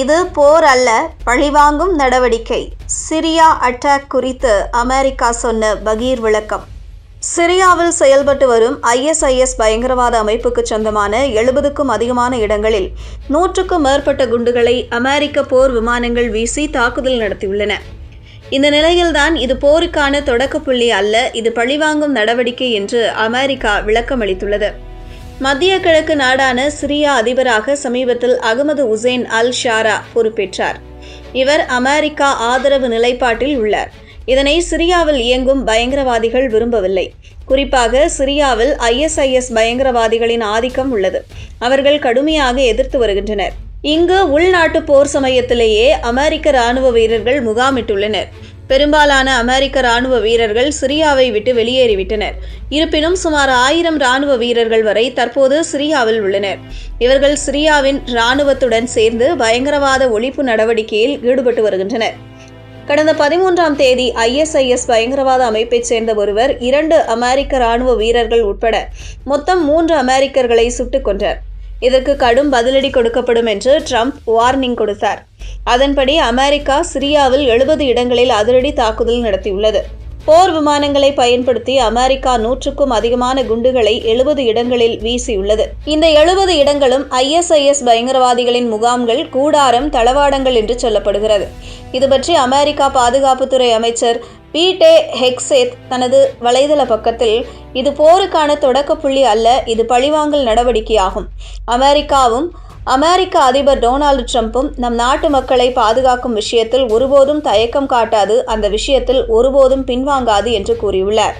இது போர் அல்ல பழிவாங்கும் நடவடிக்கை. சிரியா அட்டாக் குறித்து அமெரிக்கா சொன்ன பகீர் விளக்கம். சிரியாவில் செயல்பட்டு வரும் ஐஎஸ்ஐஎஸ் பயங்கரவாத அமைப்புக்கு சொந்தமான எழுபதுக்கும் அதிகமான இடங்களில் நூற்றுக்கும் மேற்பட்ட குண்டுகளை அமெரிக்க போர் விமானங்கள் வீசி தாக்குதல் நடத்தியுள்ளன. இந்த நிலையில்தான் இது போருக்கான தொடக்க புள்ளி அல்ல இது பழிவாங்கும் நடவடிக்கை என்று அமெரிக்கா விளக்கமளித்துள்ளது. மத்திய கிழக்கு நாடான சிரியா அதிபராக சமீபத்தில் அகமது உசேன் அல் ஷாரா பொறுப்பேற்றார். இவர் அமெரிக்கா ஆதரவு நிலைப்பாட்டில் உள்ளார். இதனை சிரியாவில் இயங்கும் பயங்கரவாதிகள் விரும்பவில்லை. குறிப்பாக சிரியாவில் ஐஎஸ்ஐஎஸ் பயங்கரவாதிகளின் ஆதிக்கம் உள்ளது. அவர்கள் கடுமையாக எதிர்த்து வருகின்றனர். இங்கு உள்நாட்டு போர் சமயத்திலேயே அமெரிக்க ராணுவ வீரர்கள் முகாமிட்டுள்ளனர். பெரும்பாலான அமெரிக்க ராணுவ வீரர்கள் சிரியாவை விட்டு வெளியேறிவிட்டனர். இருப்பினும் சுமார் ஆயிரம் ராணுவ வீரர்கள் வரை தற்போது சிரியாவில் உள்ளனர். இவர்கள் சிரியாவின் ராணுவத்துடன் சேர்ந்து பயங்கரவாத ஒழிப்பு நடவடிக்கையில் ஈடுபட்டு வருகின்றனர். கடந்த பதிமூன்றாம் தேதி ஐஎஸ்ஐஎஸ் பயங்கரவாத அமைப்பைச் சேர்ந்த ஒருவர் இரண்டு அமெரிக்க ராணுவ வீரர்கள் உட்பட மொத்தம் மூன்று அமெரிக்கர்களை சுட்டுக் கொன்றார். இதற்கு கடும் பதிலடி கொடுக்கப்படும் என்று ட்ரம்ப் வார்னிங் கொடுத்தார். அதன்படி அமெரிக்கா சிரியாவில் எழுபது இடங்களில் அதிரடி தாக்குதல் நடத்தியுள்ளது. போர் விமானங்களை பயன்படுத்தி அமெரிக்கா நூற்றுக்கும் அதிகமான குண்டுகளை எழுபது இடங்களில் வீசியுள்ளது. இந்த எழுபது இடங்களும் ஐஎஸ்ஐஎஸ் பயங்கரவாதிகளின் முகாம்கள் கூடாரம் தளவாடங்கள் என்று சொல்லப்படுகிறது. இது பற்றி அமெரிக்கா பாதுகாப்புத்துறை அமைச்சர் பீட்டே ஹெக்ஸேத் தனது வலைதள பக்கத்தில் இது போருக்கான தொடக்க புள்ளி அல்ல இது பழிவாங்கல் நடவடிக்கையாகும். அமெரிக்காவும் அமெரிக்க அதிபர் டொனால்டு ட்ரம்ப்பும் நம் நாட்டு மக்களை பாதுகாக்கும் விஷயத்தில் ஒருபோதும் தயக்கம் காட்டாது. அந்த விஷயத்தில் ஒருபோதும் பின்வாங்காது என்று கூறியுள்ளார்.